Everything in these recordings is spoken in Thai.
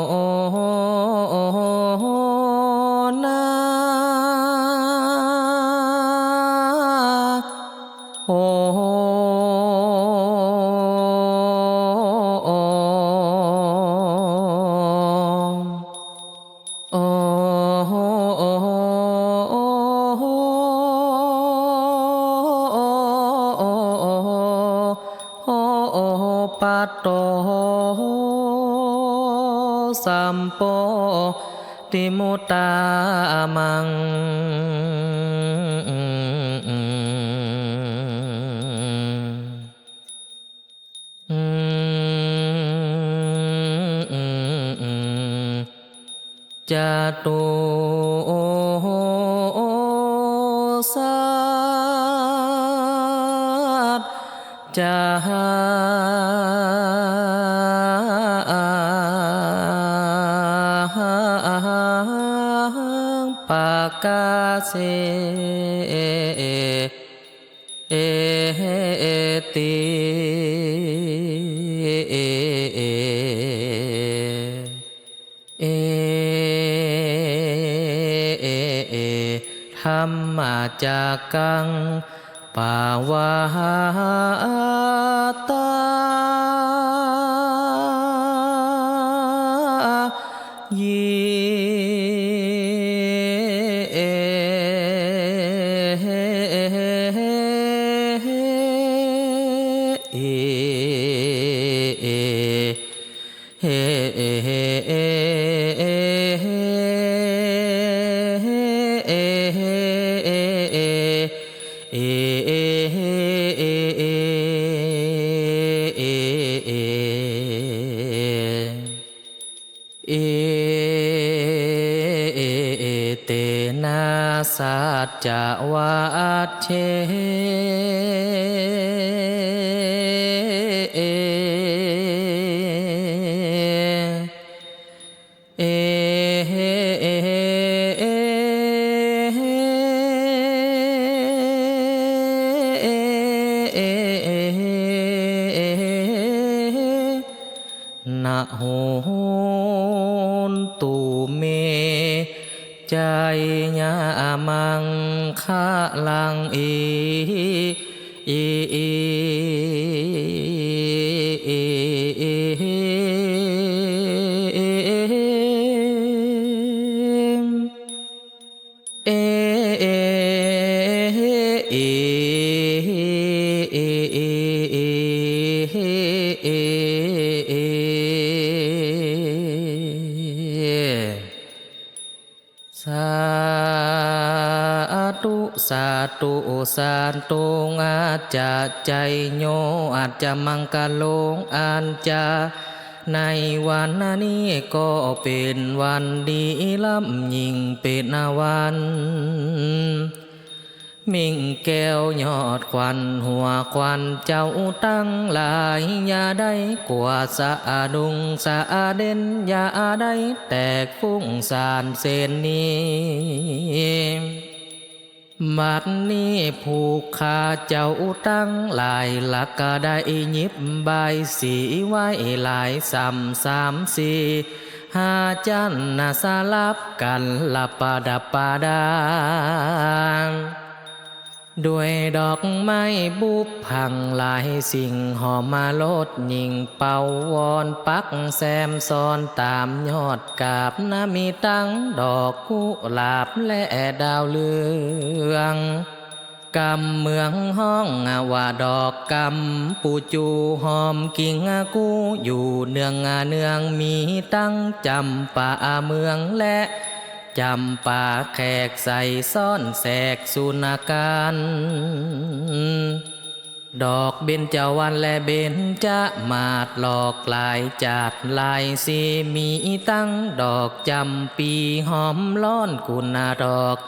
oh, oh, oh. จตุสัตจหังปากาเสเอติ มาจากกังปาวาตา นะสัจจวัตเชเอนะโหนตุเม ใจญามังคะลังอีอีอีอี สาธุสาธุอาจจะใจโยอาจจะมังกะโลงอาจจะในวันนี้ก็เป็นวันดีล้ำยิ่งเป็นวัน มิ่งแก้วยอดควันหัวควันเจ้าตั้งหลายอย่าได้กว่าสะดุงสะเด่นอย่าได้แตกฟุ้งสานเส้นนี้ มัดนี้ผูกขาเจ้าตั้งหลายหลักก็ได้ยิบใบสีไว้หลายสามสามสี่ห้าจันนาสลับกันลับปะดับปะดา ด้วยดอกไม้บุบพังหลายสิ่งหอมมาลดยิงเป่าวอนปักแซมซ้อนตามยอดกาบนามีตั้งดอกกุหลาบและดาวเรืองกำเมืองห้องว่าดอกกำปูจูหอมกิ่งกู้อยู่เนืองเนืองมีตั้งจำป่าเมืองและ จำป่าแขกใส่ซ่อนแสกสุนาการดอกเบญจวรรณและเบญจมาดหลอกลายจาดลายสีมีตั้งดอกจำปีหอมล้อนกุณาดอก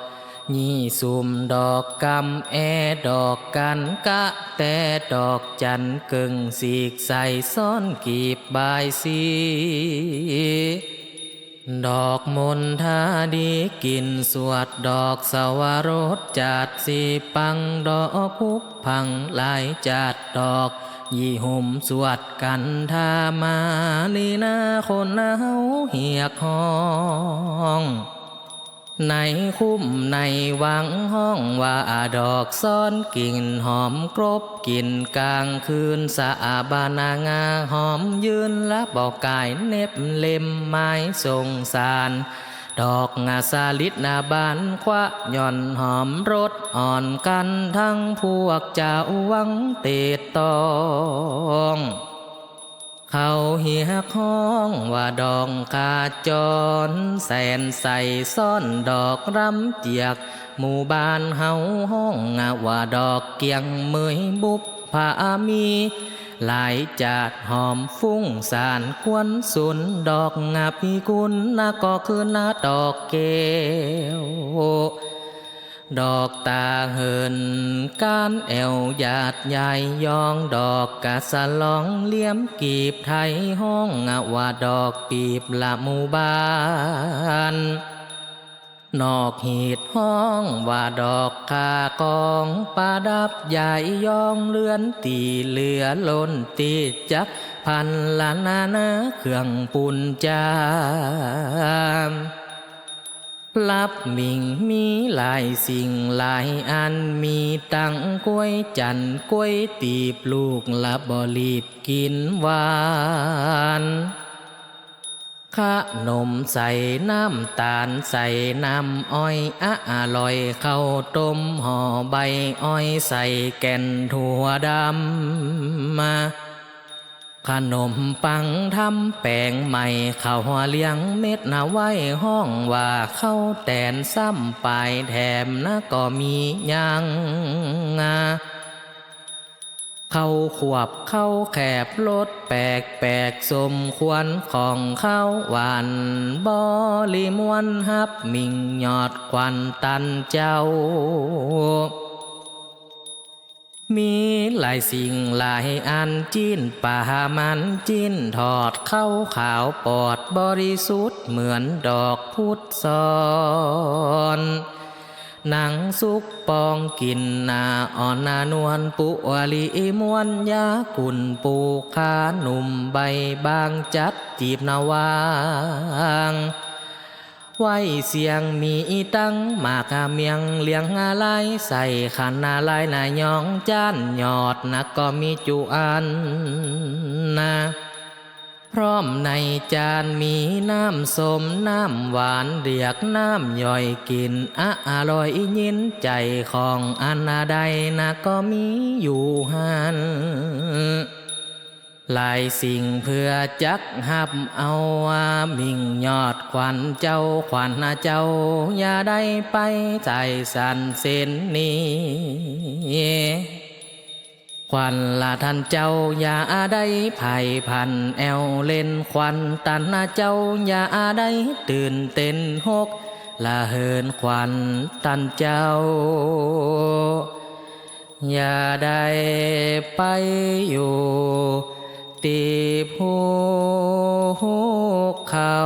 ยี่สุมดอกกำแอดอกกันกะแต่ดอกจันกึ่งสีกใส่ซ่อนกีบบายสี ดอกมนทาดีกินสวดดอกสวรสจัดสีปังดอกพุกพังหลายจัดดอก ยี่หุมสวดกันทามาลีนาคนเฮาเหียกห้อง ในคุ้มในวังห้องว่าดอกซ่อนกลิ่นหอมกรบกลิ่นกลางคืนสะอาบานางาหอมยืนและบอกกายเน็บเล็มไม้ทรงสารดอกงาสาลิดนาบานคว้าย่อนหอมรสอ่อนกันทั้งพวกเจ้าวังเตดตอง เขาเหียข้องว่าดองกาจร แสนใส่ซ่อนดอกรำเจียก หมู่บ้านเฮาห้องว่าดอกเกียงเมยบุบผามี หลายจาดหอมฟุ้งสารควนสุนดอกงาพิกุลนาก็คือนาดอกเกว ดอกตาเหินก้านแอวหยาดใหญ่ยองดอกกะสะลองเลี้ยมกีบไทยห้องว่าดอกปีบละหมู่บ้านนอกหีดห้องว่าดอกคากองประดับใหญ่ยองเลือนตีเหลือล้นตีจักพันละนานาเครื่องปุ่นจาม รับมิ่งมีหลายสิ่งหลายอันมีตังกล้วยจันกล้วยตีบลูกละบรีบกินหวานขนมใส่น้ำตาลใส่น้ำอ้อยอะอร่อยข้าวต้มห่อใบอ้อยใส่แก่นถั่วดำมา ขนมปังทำแป้งใหม่ข้าวหัวเลี้ยงเม็ดนาไว้ห้องว่าเข้าแตนซ้ำปลายแถมนะก็มียังาเข้าขวบเข้าแคบรถแปลกแปลกสมควรของเข้าหวานบริมวนฮับมิงยอดควันตันเจ้า มีหลายสิ่งหลายอันจิ้นป่ามันจิ้นถอดเข้าขาวปอดบริสุทธิ์เหมือนดอกพุทธซอนหนังสุกปองกินนาอ่อนนานวลปุอลีมวนยากุนปูขาหนุ่มใบบางจัดจีบนาวาง ไว้เสียงมีตั้งมากาเมียงเลี้ยงอะไรใส่ขันนาลายนายองจานหยอดนักก็มีจุอันนะพร้อมในจานมีน้ำสมน้ำหวานเรียกน้ำย่อยกินอะอร่อยยินใจของอันาใดนะก็มีอยู่หัน หลายสิ่งเพื่อจักหับเอาว่ามิ่งยอดควันเจ้าควันเจ้า อย่าได้ไปใจสันเส้นนี้ควันละท่านเจ้าอย่าได้ไผ่พันแอวเล่นควันตันเจ้าอย่าได้ตื่นเต้นหกละเหินควันตันเจ้า อย่าได้ไปอยู่ ตีภูเขา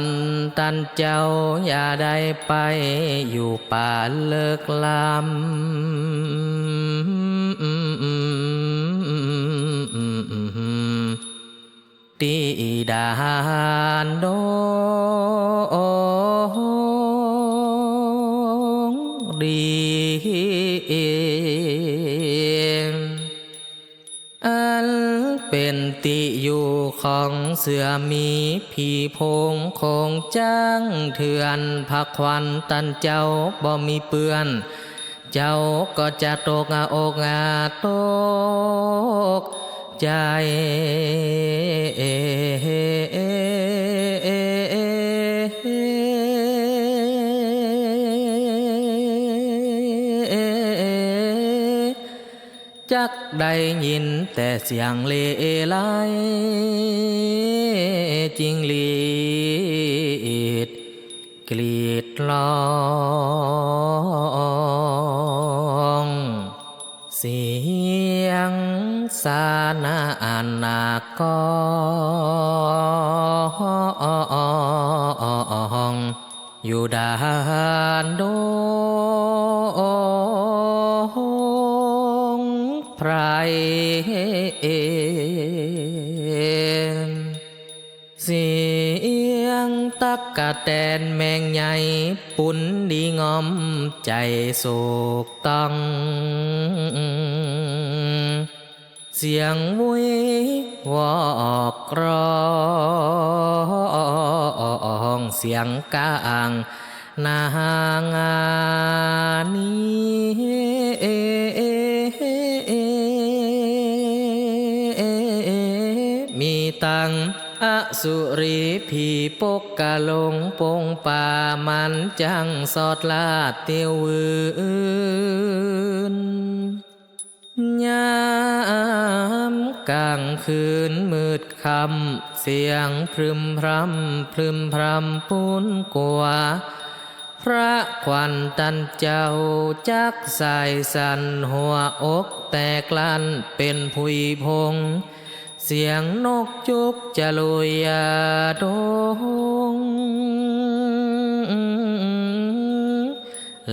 นตันเจ้าอย่าได้ไปอยู่ป่าเลิกลำตีดานโด เสือมีผีพงคงจ้างเถื่อนผักควันตันเจ้าบ่มีเปื้อน เจ้าก็จะตกอาอกอาตกใจ จักได้ยินแต่เสียงเลไลจริงลีดกรีดร้องเสียงสานาอานากอ ไพรเสียงตักกะแตนแมงใหญ่ปุ่นดีงอมใจโศกต้องเสียงวุยวอกร้องเสียงกลางนางานี้ ตังอสุรีผีปกกะลงปงป่ามันจังสอดลาดเตียวอื่นยามกลางคืนมืดคำเสียงพรึมพรำพรึมพรำปุนกัวพระควันตันเจ้าจักใสายสันหัวอกแตกลันเป็นผุยพง เสียงนกจุกจะลุยยาดง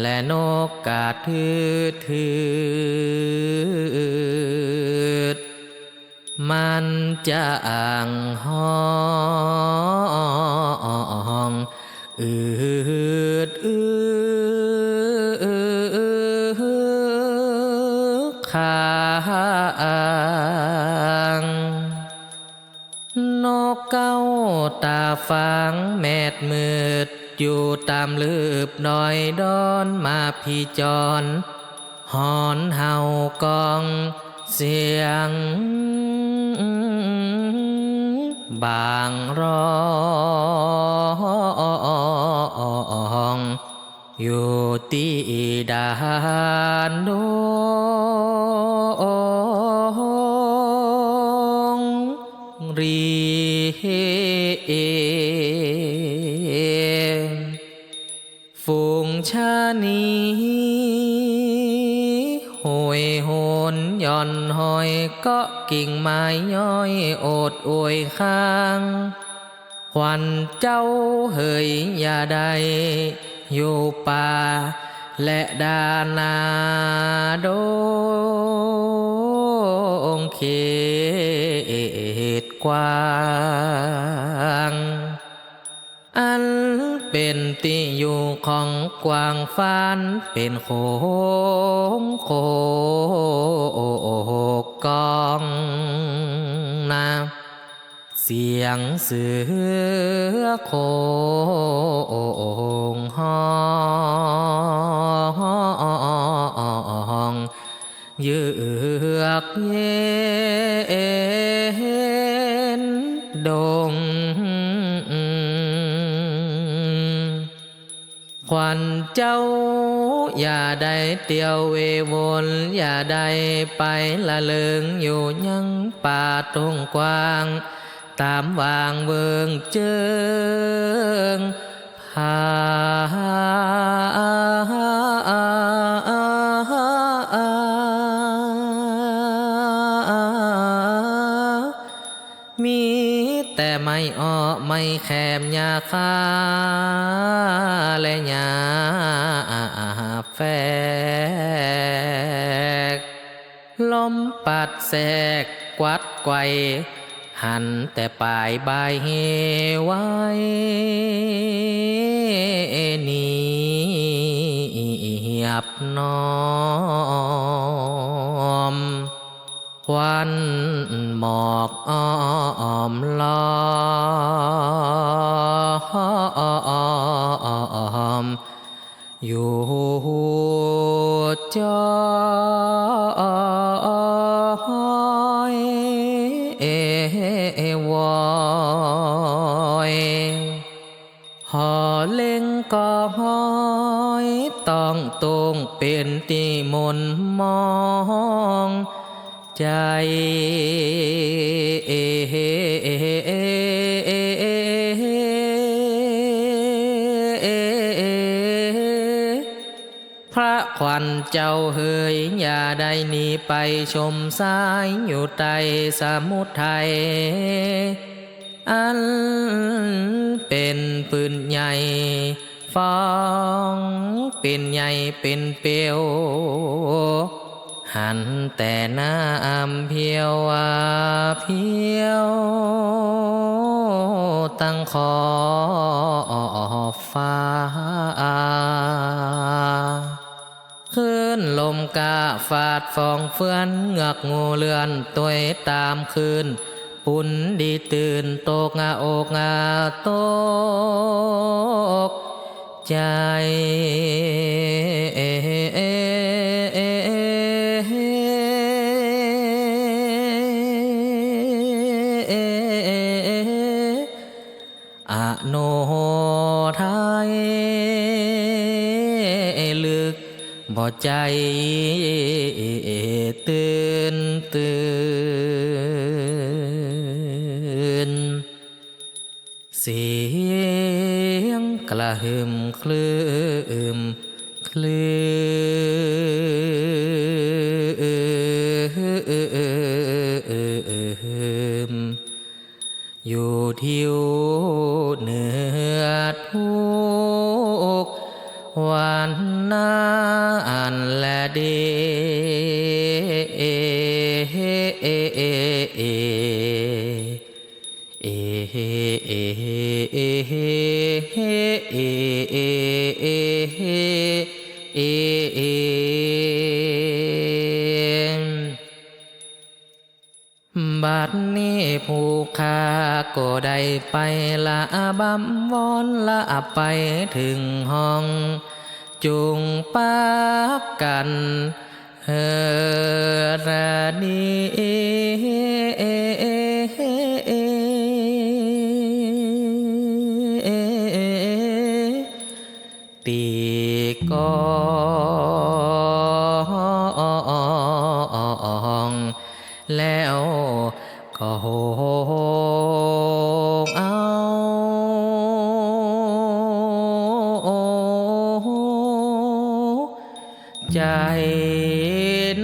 และนกกาทืดทืดมันจะอ่างห้องอืด ตาฟังแมดมืด อยู่ตามลืบดอยดอนมาพี่จรหอนเห่ากองเสียง บางร้อง อยู่ที่ดานด ก็กิ่งไม้ย้อยโอดอวยข้างควันเจ้าเฮยอย่าใด อยู่ป่า และดานาโดงเขตกว้าง อัน เป็นที่อยู่ของกวางฟ้านเป็นโคงโคกองนาเสียงเสือโคงห้องเยือกเย็นดง ขวัญเจ้า อย่าได้เตียวเววนอย่าได้ไปละเลิงอยู่ยังป่าตรงกว้าง ตามวางเบิงเจิงพา แต่ไม่อ้อไม่แคมยาคาและยาแฝกลมปัดแสกกวัดไกวหันแต่ปลายใบเฮไว้เนียบน้อม ควันหมอกอ้อมล้อม อยู่จอยวอยหอเล่งก็หอยต้องตรงเป็นตีมนมอง ใจพระควันเจ้าเฮยอย่าได้หนีไปชมสายอยู่ใต้สมุทรไทยอันเป็นปืนใหญ่ฟอง เป็นใหญ่เป็นเปียว หันแต่น้ำเพียววาเพียว ตั้งขอฟ้าคืนลมกาฝาดฟองเฟือนเงือกงูเลือนตัวตามคืน ปุ่นดีตื่นตกงาอกงาตก ใจ ใจตื่นตื่น เสียงกระหึ่มคลืม ก็ได้ไปละบำวอนละไปถึงห้อง จุงปักกันเฮรนี ใจ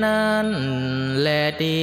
นั้นแหละดี